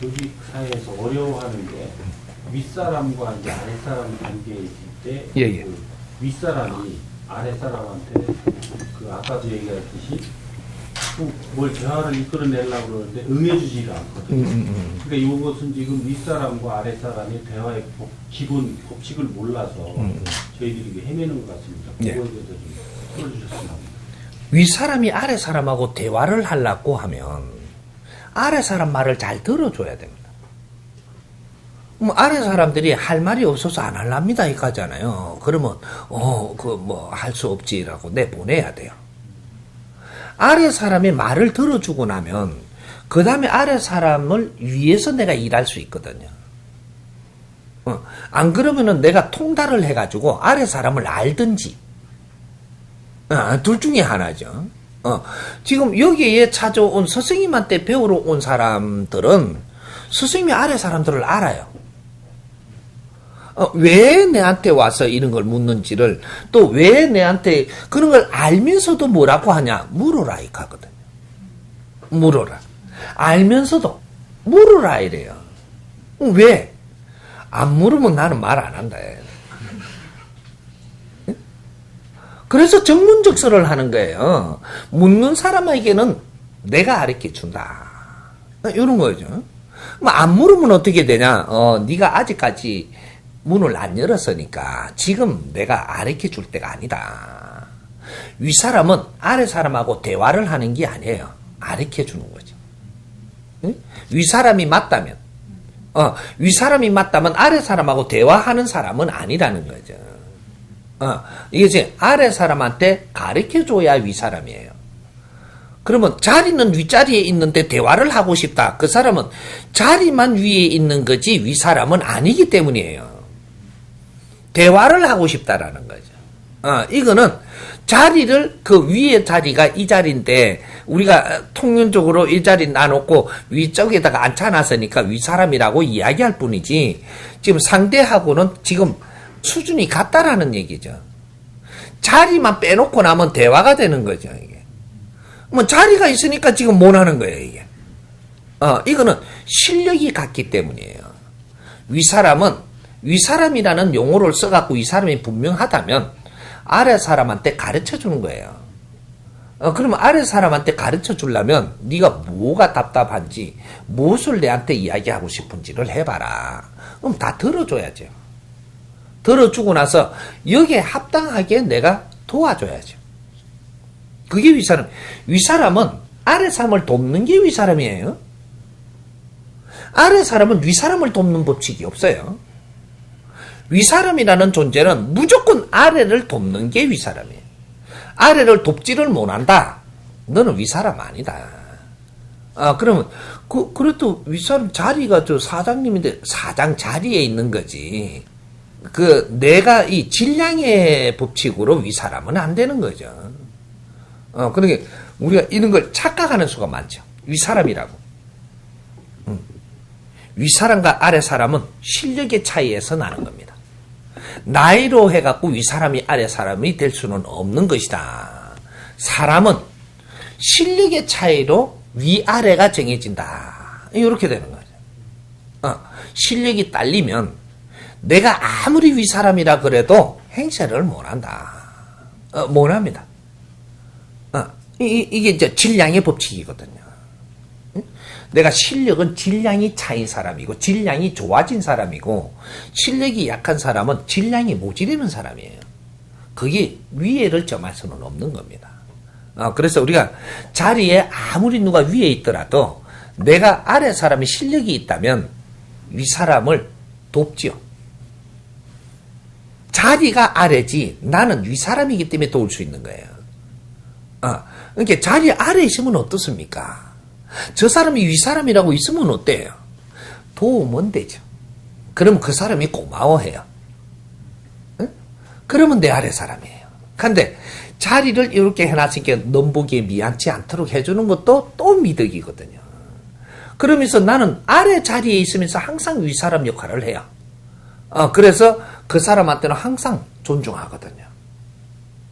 조직 사회에서 어려워하는 게 윗사람과 이제 아랫사람 관계에 있을 때 예, 예. 그 윗사람이 아랫사람한테 그 아까도 얘기했듯이 그뭘 대화를 이끌어내려고 그러는데 응해주지가 않거든요. 음, 음, 음. 그러니까 이것은 지금 윗사람과 아랫사람이 대화의 법- 기본 법칙을 몰라서 음. 저희들이 이게 헤매는 것 같습니다. 예. 그거에 대해서 좀 풀어주셨으면 합니다. 윗사람이 아랫사람하고 대화를 하려고 하면 아랫사람 말을 잘 들어줘야 됩니다. 뭐 아랫사람들이 할 말이 없어서 안 할랍니다 이까잖아요. 그러면 어 그 뭐 할 수 없지라고 내 보내야 돼요. 아랫사람이 말을 들어주고 나면 그 다음에 아랫사람을 위해서 내가 일할 수 있거든요. 어, 안 그러면은 내가 통달을 해가지고 아랫사람을 알든지 아, 둘 중에 하나죠. 어, 지금 여기에 찾아온 스승님한테 배우러 온 사람들은 스승님이 아래 사람들을 알아요. 어, 왜 내한테 와서 이런 걸 묻는지를 또 왜 내한테 그런 걸 알면서도 뭐라고 하냐 물어라 이 가거든요. 물어라. 알면서도 물어라 이래요. 어, 왜? 안 물으면 나는 말 안 한다. 그래서 정문적설을 하는 거예요. 묻는 사람에게는 내가 가르쳐 준다. 이런 거죠. 뭐 안 물으면 어떻게 되냐? 어, 네가 아직까지 문을 안 열었으니까 지금 내가 가르쳐 줄 때가 아니다. 위 사람은 아래 사람하고 대화를 하는 게 아니에요. 가르쳐 주는 거죠. 응? 위 사람이 맞다면, 어, 위 사람이 맞다면 아래 사람하고 대화하는 사람은 아니라는 거죠. 어, 이게 이제 아래 사람한테 가르쳐 줘야 위 사람이에요. 그러면 자리는 윗자리에 있는데 대화를 하고 싶다. 그 사람은 자리만 위에 있는 거지 위 사람은 아니기 때문이에요. 대화를 하고 싶다라는 거죠. 어, 이거는 자리를 그 위에 자리가 이 자리인데 우리가 통념적으로 이 자리 놔놓고 위쪽에다가 앉혀놨으니까 위 사람이라고 이야기할 뿐이지 지금 상대하고는 지금 수준이 같다라는 얘기죠. 자리만 빼놓고 나면 대화가 되는 거죠, 이게. 뭐 자리가 있으니까 지금 못 하는 거예요, 이게. 어, 이거는 실력이 같기 때문이에요. 위사람은 위사람이라는 용어를 써갖고 이 사람이 분명하다면 아래 사람한테 가르쳐 주는 거예요. 어, 그러면 아래 사람한테 가르쳐 주려면 네가 뭐가 답답한지 무엇을 내한테 이야기하고 싶은지를 해봐라. 그럼 다 들어줘야죠. 들어주고 나서 여기에 합당하게 내가 도와줘야죠. 그게 위사람. 위사람은 아래 사람을 돕는 게 위사람이에요. 아래 사람은 위사람을 돕는 법칙이 없어요. 위사람이라는 존재는 무조건 아래를 돕는 게 위사람이에요. 아래를 돕지를 못한다. 너는 위사람 아니다. 아, 그러면, 그, 그래도 위사람 자리가 저 사장님인데 사장 자리에 있는 거지. 그, 내가 이 질량의 법칙으로 위사람은 안 되는 거죠. 어, 그러니까 우리가 이런 걸 착각하는 수가 많죠. 위사람이라고. 음. 위사람과 아래 사람은 실력의 차이에서 나는 겁니다. 나이로 해갖고 위사람이 아래 사람이 될 수는 없는 것이다. 사람은 실력의 차이로 위아래가 정해진다. 이렇게 되는 거죠. 어, 실력이 딸리면 내가 아무리 위사람이라 그래도 행세를 못한다. 어, 못합니다. 어, 이, 이게 이제 질량의 법칙이거든요. 응? 내가 실력은 질량이 차인 사람이고 질량이 좋아진 사람이고 실력이 약한 사람은 질량이 모자라는 사람이에요. 그게 위에를 점할 수는 없는 겁니다. 어, 그래서 우리가 자리에 아무리 누가 위에 있더라도 내가 아래 사람이 실력이 있다면 위 사람을 돕지요. 자리가 아래지 나는 위 사람이기 때문에 도울 수 있는 거예요. 어, 그러니까 자리 아래 있으면 어떻습니까? 저 사람이 위 사람이라고 있으면 어때요? 도우면 되죠. 그럼 그 사람이 고마워해요. 응? 그러면 내 아래 사람이에요. 근데 자리를 이렇게 해놨으니까 넘보기에 미안치 않도록 해주는 것도 또 미덕이거든요. 그러면서 나는 아래 자리에 있으면서 항상 위 사람 역할을 해요. 어, 그래서 그 사람한테는 항상 존중하거든요.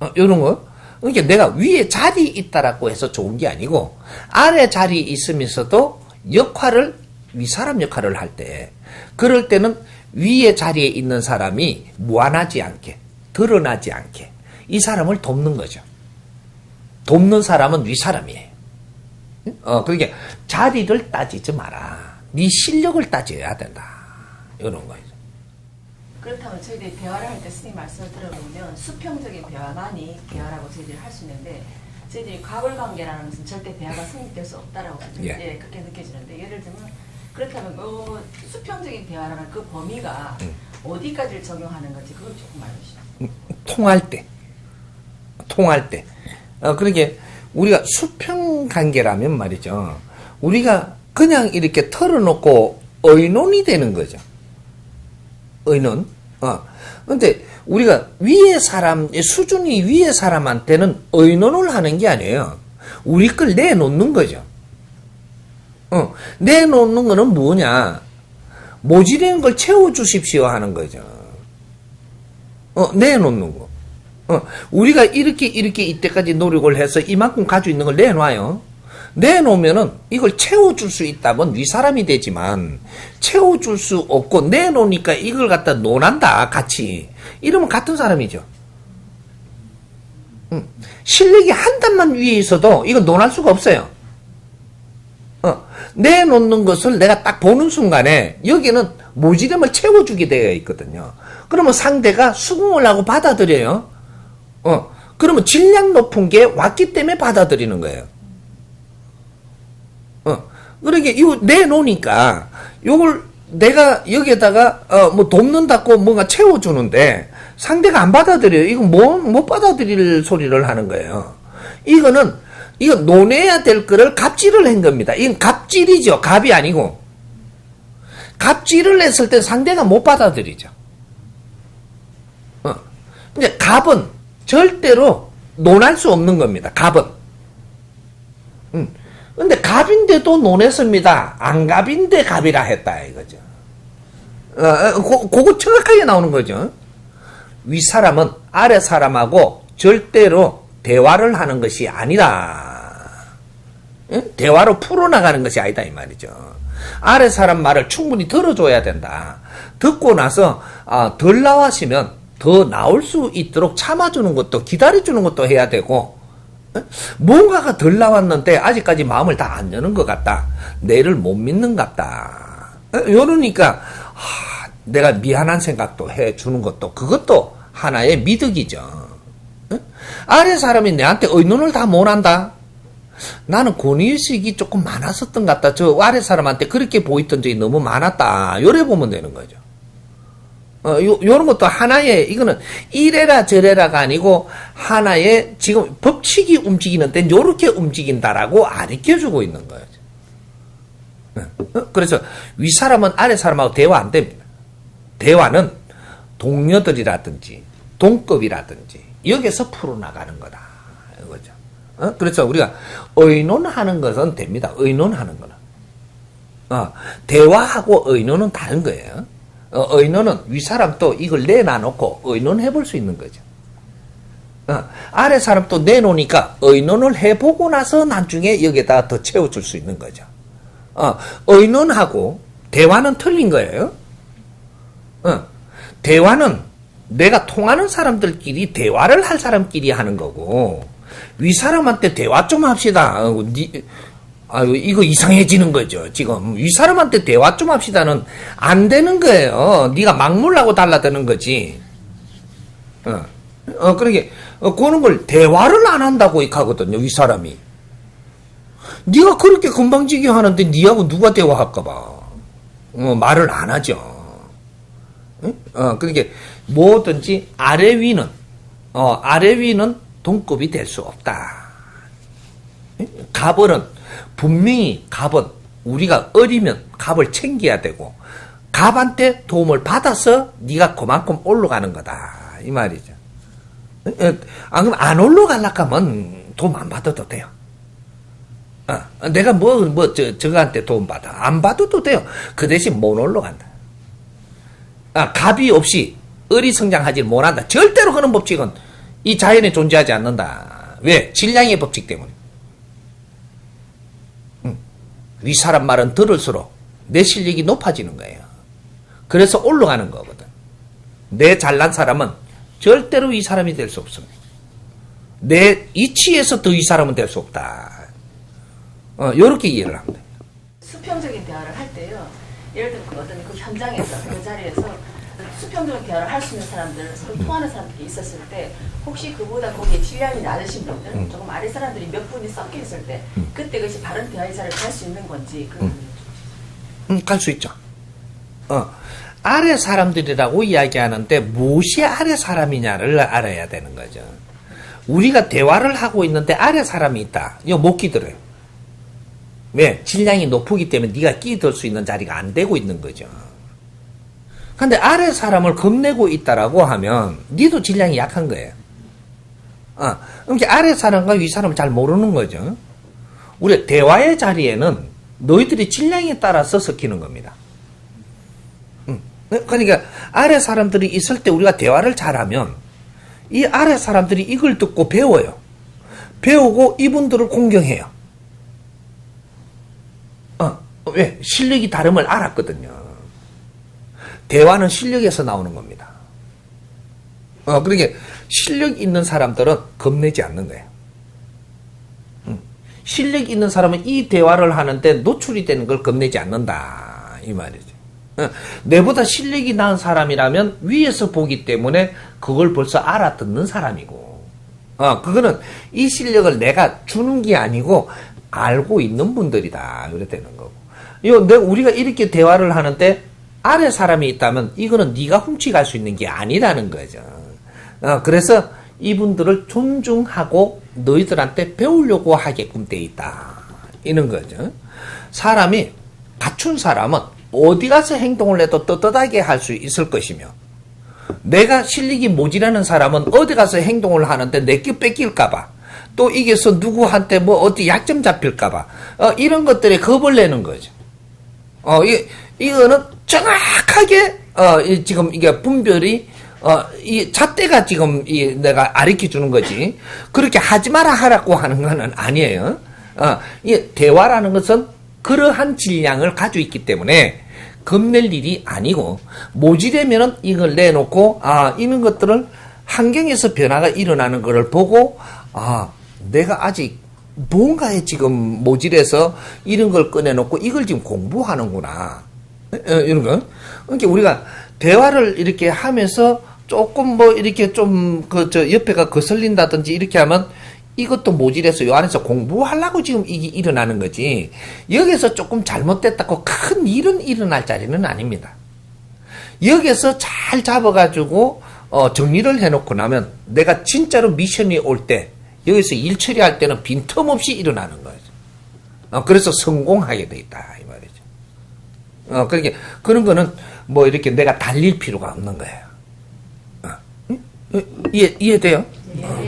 어, 이런 거. 그러니까 내가 위에 자리 있다라고 해서 좋은 게 아니고 아래 자리 있으면서도 역할을 윗사람 역할을 할 때, 그럴 때는 위의 자리에 있는 사람이 무한하지 않게, 드러나지 않게, 이 사람을 돕는 거죠. 돕는 사람은 윗사람이에요. 어, 그러니까 자리를 따지지 마라. 네 실력을 따져야 된다. 이런 거예요. 그렇다면 저희들이 대화를 할 때 스님 말씀을 들어보면 수평적인 대화만이 대화라고 저희들이 할 수 있는데 저희들이 과불 관계라는 것은 절대 대화가 성립될 수 없다라고 예. 그렇게 느껴지는데 예를 들면 그렇다면 어, 수평적인 대화라는 그 범위가 음. 어디까지를 적용하는 건지 그걸 조금 알려주시죠. 통할 때, 통할 때. 어, 그러게 우리가 수평 관계라면 말이죠. 우리가 그냥 이렇게 털어놓고 의논이 되는 거죠. 의논. 어. 근데 우리가 위에 사람, 수준이 위에 사람한테는 의논을 하는 게 아니에요. 우리 걸 내놓는 거죠. 어. 내놓는 거는 뭐냐. 모자라는 걸 채워 주십시오 하는 거죠. 어, 내놓는 거. 어, 우리가 이렇게, 이렇게 이때까지 노력을 해서 이만큼 가지고 있는 걸 내놔요. 내놓으면은 이걸 채워줄 수 있다면 윗사람이 되지만 채워줄 수 없고 내놓으니까 이걸 갖다 논한다, 같이. 이러면 같은 사람이죠. 음, 실력이 한 단만 위에 있어도 이건 논할 수가 없어요. 어, 내놓는 것을 내가 딱 보는 순간에 여기는 모지름을 채워주게 되어 있거든요. 그러면 상대가 수긍을 하고 받아들여요. 어, 그러면 질량 높은 게 왔기 때문에 받아들이는 거예요. 어, 그러게 이거 내놓으니까 요걸 내가 여기에다가 어, 뭐 돕는다고 뭔가 채워주는데 상대가 안 받아들여요. 이건 뭐, 못 받아들일 소리를 하는 거예요. 이거는 이거 논해야 될 거를 갑질을 한 겁니다. 이건 갑질이죠. 갑이 아니고. 갑질을 했을 때 상대가 못 받아들이죠. 어. 근데 갑은 절대로 논할 수 없는 겁니다. 갑은. 음. 근데 갑인데도 논했습니다. 안 갑인데 갑이라 했다 이거죠. 어, 어, 고, 그거 정확하게 나오는 거죠. 윗 사람은 아래 사람하고 절대로 대화를 하는 것이 아니다. 응? 대화로 풀어나가는 것이 아니다 이 말이죠. 아래 사람 말을 충분히 들어줘야 된다. 듣고 나서 아, 덜 나왔으면 더 나올 수 있도록 참아주는 것도 기다려주는 것도 해야 되고 응? 뭔가가 덜 나왔는데 아직까지 마음을 다 안 여는 것 같다. 내를 못 믿는 것 같다. 응? 이러니까 하, 내가 미안한 생각도 해주는 것도 그것도 하나의 미덕이죠. 응? 아래 사람이 내한테 의논을 다 못한다. 나는 권위의식이 조금 많았었던 것 같다. 저 아래 사람한테 그렇게 보였던 적이 너무 많았다. 요래 보면 되는 거죠. 어, 요, 요런 것도 하나의, 이거는 이래라 저래라가 아니고 하나의 지금 법칙이 움직이는 땐 요렇게 움직인다라고 가르쳐 주고 있는 거예요. 어, 그래서 윗사람은 아래 사람하고 대화 안 됩니다. 대화는 동료들이라든지 동급이라든지 여기서 풀어나가는 거다. 이거죠. 어? 그래서 우리가 의논하는 것은 됩니다. 의논하는 거는. 어, 대화하고 의논은 다른 거예요. 어, 의논은 윗사람 또 이걸 내놔놓고 의논해 볼 수 있는 거죠. 어, 아래 사람 또 내놓으니까 의논을 해보고 나서 나중에 여기다 더 채워줄 수 있는 거죠. 어, 의논하고 대화는 틀린 거예요. 어, 대화는 내가 통하는 사람들끼리 대화를 할 사람끼리 하는 거고 윗사람한테 대화 좀 합시다. 아유 이거 이상해지는 거죠. 지금 윗사람한테 대화 좀 합시다는 안 되는 거예요. 네가 막물라고 달라드는 거지. 어, 어 그러게 어, 그런 걸 대화를 안 한다고 하거든요. 윗사람이. 네가 그렇게 금방지기 하는데 니하고 누가 대화할까 봐. 어, 말을 안 하죠. 응? 어, 그러니까 뭐든지 아래 위는 어, 아래 위는 동급이 될 수 없다. 응? 갑은 분명히 갑은 우리가 어리면 갑을 챙겨야 되고 갑한테 도움을 받아서 네가 그만큼 올라가는 거다 이 말이죠. 응? 어, 안 하면 도움 안 받아도 돼요. 어, 내가 뭐, 뭐, 저, 저한테 도움 받아. 안 받아도 돼요. 그 대신 못 올라간다. 아, 갑이 없이 을이 성장하지 못한다. 절대로 그런 법칙은 이 자연에 존재하지 않는다. 왜? 질량의 법칙 때문에. 음. 윗사람 말은 들을수록 내 실력이 높아지는 거예요. 그래서 올라가는 거거든. 내 잘난 사람은 절대로 이 사람이 될 수 없습니다. 내 이치에서 더 이 사람은 될 수 없다. 어, 요렇게 이해를 돼요. 수평적인 대화를 할 때요. 예를 들면 그 어떤 그 현장에서 그 자리에서 수평적인 대화를 할 수 있는 사람들, 서로 통하는 사람들이 있었을 때 혹시 그보다 거기에 질량이 낮으신 분들, 음. 조금 아래 사람들이 몇 분이 섞여 있을 때 그때 그것이 바른 대화의 자리를 갈 수 있는 건지 그 음, 갈 수 있죠. 어, 아래 사람들이라고 이야기하는데 무엇이 아래 사람이냐를 알아야 되는 거죠. 우리가 대화를 하고 있는데 아래 사람이 있다. 이거 못 끼들어요. 왜? 질량이 높기 때문에 네가 끼들 수 있는 자리가 안 되고 있는 거죠. 근데 아래 사람을 겁내고 있다라고 하면 니도 질량이 약한 거예요. 어, 그러니까 아래 사람과 위 사람을 잘 모르는 거죠. 우리 대화의 자리에는 너희들이 질량에 따라서 섞이는 겁니다. 음, 그러니까 아래 사람들이 있을 때 우리가 대화를 잘하면 이 아래 사람들이 이걸 듣고 배워요. 배우고 이분들을 공경해요. 어, 왜? 실력이 다름을 알았거든요. 대화는 실력에서 나오는 겁니다. 어, 그러니까 실력 있는 사람들은 겁내지 않는 거예요. 음, 실력 있는 사람은 이 대화를 하는데 노출이 되는 걸 겁내지 않는다. 이 말이죠. 어, 내보다 실력이 나은 사람이라면 위에서 보기 때문에 그걸 벌써 알아듣는 사람이고, 어, 그거는 이 실력을 내가 주는 게 아니고 알고 있는 분들이다. 이래 되는 거고. 요, 내, 우리가 이렇게 대화를 하는데 아래 사람이 있다면 이거는 네가 훔치갈 수 있는 게 아니라는 거죠. 어, 그래서 이분들을 존중하고 너희들한테 배우려고 하게끔 돼 있다. 이런 거죠. 사람이 갖춘 사람은 어디 가서 행동을 해도 떳떳하게 할 수 있을 것이며 내가 실력이 모자라는 사람은 어디 가서 행동을 하는데 내게 뺏길까봐 또 이게서 누구한테 뭐 어디 약점 잡힐까봐 어, 이런 것들에 겁을 내는 거죠. 어, 이, 이거는 정확하게, 어, 이, 지금 이게 분별이, 어, 이 잣대가 지금 이 내가 가르쳐 주는 거지. 그렇게 하지 마라 하라고 하는 거는 아니에요. 어, 이 대화라는 것은 그러한 질량을 가지고 있기 때문에 겁낼 일이 아니고, 모지되면은 이걸 내놓고, 아, 이런 것들을 환경에서 변화가 일어나는 것을 보고, 아, 내가 아직 뭔가에 지금 모질해서 이런 걸 꺼내놓고 이걸 지금 공부하는구나. 어, 이런 거. 그러니까 우리가 대화를 이렇게 하면서 조금 뭐 이렇게 좀 그 저 옆에가 거슬린다든지 이렇게 하면 이것도 모질해서 요 안에서 공부하려고 지금 이게 일어나는 거지. 여기서 조금 잘못됐다고 큰 일은 일어날 자리는 아닙니다. 여기서 잘 잡아가지고 어, 정리를 해놓고 나면 내가 진짜로 미션이 올 때 여기서 일 처리할 때는 빈틈없이 일어나는 거죠. 어, 그래서 성공하게 돼 있다 이 말이죠. 어, 그러니까 그런 거는 뭐 이렇게 내가 달릴 필요가 없는 거예요. 어, 이해 이해돼요? 예.